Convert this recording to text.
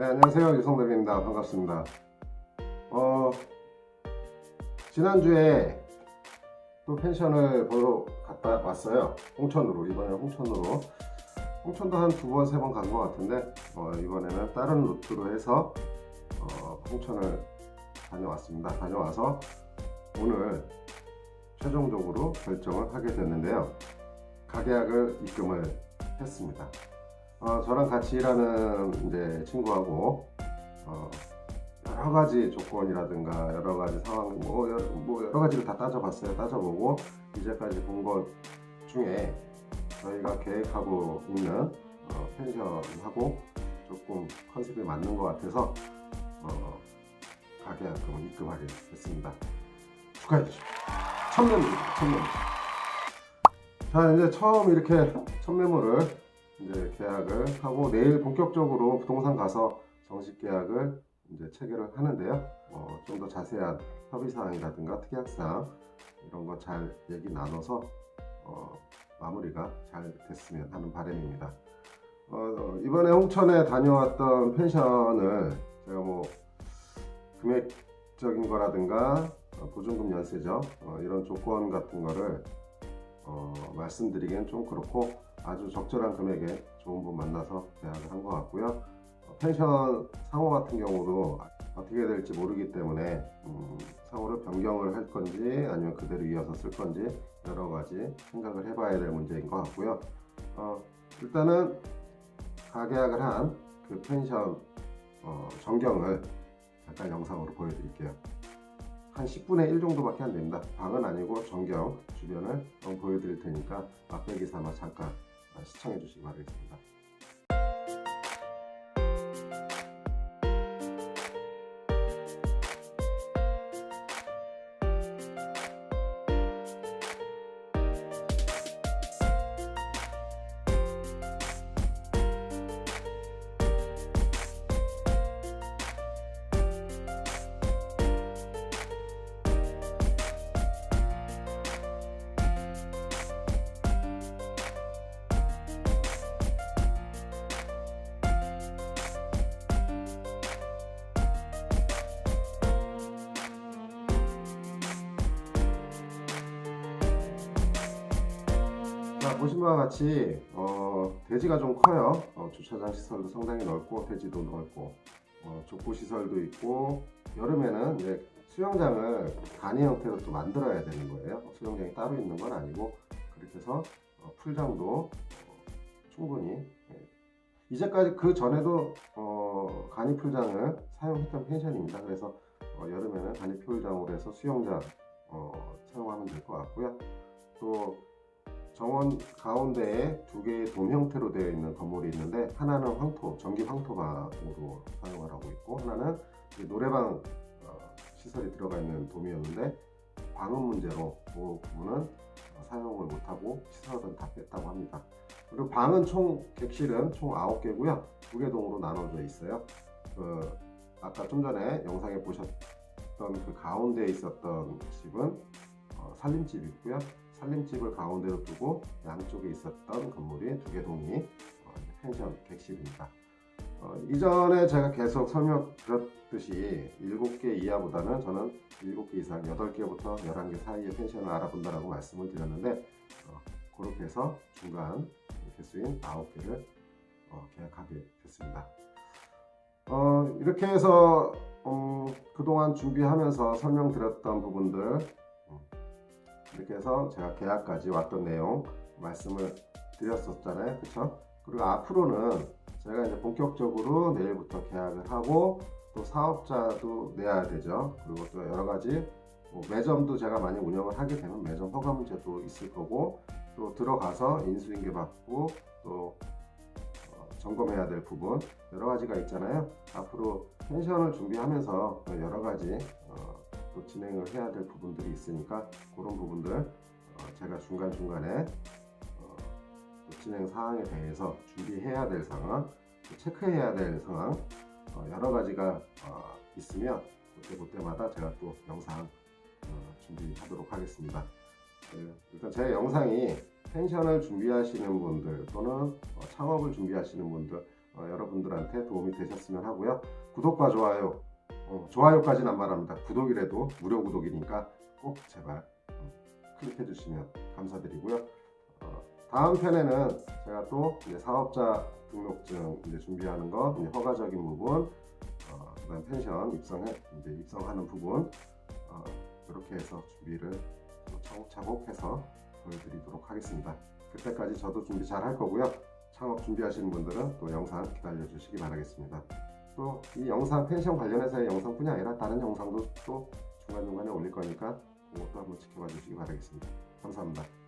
네, 안녕하세요. 유성대입니다 반갑습니다. 어, 지난주에 또 펜션을 보러 갔다 왔어요. 홍천으로. 이번에 홍천으로. 홍천도 한 두 번, 세 번 간 것 같은데, 어, 이번에는 다른 루트로 해서, 어, 홍천을 다녀왔습니다. 다녀와서 오늘 최종적으로 결정을 하게 됐는데요. 가계약을 입금을 했습니다. 어, 저랑 같이 일하는 이제 친구하고 어, 여러 가지 조건이라든가 여러 가지 상황 뭐, 여러, 뭐 여러 가지를 다 따져봤어요. 따져보고 이제까지 본 것 중에 저희가 계획하고 있는 어, 펜션하고 조금 컨셉이 맞는 것 같아서 어, 가계약금을 입금하게 됐습니다. 축하해 주십시오. 첫 매물입니다. 첫 매물. 자 이제 처음 이렇게 첫 매물을 이제 계약을 하고 내일 본격적으로 부동산 가서 정식 계약을 이제 체결을 하는데요. 어, 좀 더 자세한 협의 사항이라든가 특약 사항 이런 거 잘 얘기 나눠서 어, 마무리가 잘 됐으면 하는 바람입니다. 어, 이번에 홍천에 다녀왔던 펜션을 제가 뭐 금액적인 거라든가 어, 보증금 연세죠 어, 이런 조건 같은 거를 어, 말씀드리기엔 좀 그렇고 아주 적절한 금액에 좋은 분 만나서 계약을 한것 같고요. 어, 펜션 상호 같은 경우도 어떻게 될지 모르기 때문에 음, 상호를 변경을 할 건지 아니면 그대로 이어서 쓸 건지 여러 가지 생각을 해봐야 될 문제인 것 같고요. 어, 일단은 가계약을 한 그 펜션 어, 전경을 잠깐 영상으로 보여드릴게요. 한 10분의 1 정도밖에 안 됩니다. 방은 아니고 전경 주변을 보여드릴 테니까 맛배기 삼아 잠깐 시청해 주시기 바라겠습니다. 자, 보신 바와 같이 어, 대지가 좀 커요. 어, 주차장 시설도 상당히 넓고 대지도 넓고 어, 족구 시설도 있고 여름에는 이제 수영장을 간이 형태로 또 만들어야 되는 거예요. 수영장이 따로 있는 건 아니고 그렇게 해서 어, 풀장도 어, 충분히 예. 이제까지 그 전에도 어, 간이 풀장을 사용했던 펜션입니다. 그래서 어, 여름에는 간이 풀장으로 해서 수영장 어, 사용하면 될 것 같고요. 또 정원 가운데에 두 개의 돔 형태로 되어 있는 건물이 있는데 하나는 황토, 전기 황토방으로 사용을 하고 있고 하나는 이 노래방 어, 시설이 들어가 있는 돔이었는데 방음 문제로 그 부분은 어, 사용을 못하고 시설은 다 뺐다고 합니다. 그리고 방은 총 객실은 총 9개고요. 두 개 동으로 나눠져 있어요. 그 아까 좀 전에 영상에 보셨던 그 가운데에 있었던 집은 어, 살림집이고요. 살림집을 가운데로 두고 양쪽에 있었던 건물이 두 개 동이 어, 펜션 객실입니다. 어, 이전에 제가 계속 설명드렸듯이 7개 이하보다는 저는 7개 이상 8개부터 11개 사이의 펜션을 알아본다라고 말씀을 드렸는데 어, 그렇게 해서 중간 개수인 9개를 어, 계약하게 됐습니다. 어, 이렇게 해서 음, 그동안 준비하면서 설명드렸던 부분들 음, 이렇게 해서 제가 계약까지 왔던 내용 말씀을 드렸었잖아요. 그렇죠? 그리고 앞으로는 제가 이제 본격적으로 내일부터 계약을 하고 또 사업자도 내야 되죠. 그리고 또 여러 가지 뭐 매점도 제가 많이 운영을 하게 되면 매점 허가 문제도 있을 거고 또 들어가서 인수인계 받고 또 어, 점검해야 될 부분 여러 가지가 있잖아요. 앞으로 펜션을 준비하면서 또 여러 가지 어, 또 진행을 해야 될 부분들이 있으니까 그런 부분들 어, 제가 중간 중간에 어, 또 진행 사항에 대해서 준비해야 될 상황, 또 체크해야 될 상황 어, 여러 가지가 어, 있으면 그때 그때마다 제가 또 영상 어, 준비하도록 하겠습니다. 네, 일단 제 영상이 펜션을 준비하시는 분들 또는 어, 창업을 준비하시는 분들 어, 여러분들한테 도움이 되셨으면 하고요. 구독과 좋아요, 어, 좋아요까지는 안 말합니다. 구독이라도 무료 구독이니까 꼭 제발 어, 클릭해 주시면 감사드리고요. 어, 다음 편에는 제가 또 사업자 등록증 이제 준비하는 거, 이제 허가적인 부분, 어, 그다음 펜션 입성해 이제 입성하는 부분 어, 이렇게 해서 준비를 좀 차곡차곡 해서 보여드리도록 하겠습니다. 그때까지 저도 준비 잘 할 거고요. 창업 준비하시는 분들은 또 영상 기다려 주시기 바라겠습니다. 또 이 영상 펜션 관련해서의 영상뿐이 아니라 다른 영상도 또 중간중간에 올릴 거니까 그것도 한번 지켜봐 주시기 바라겠습니다. 감사합니다.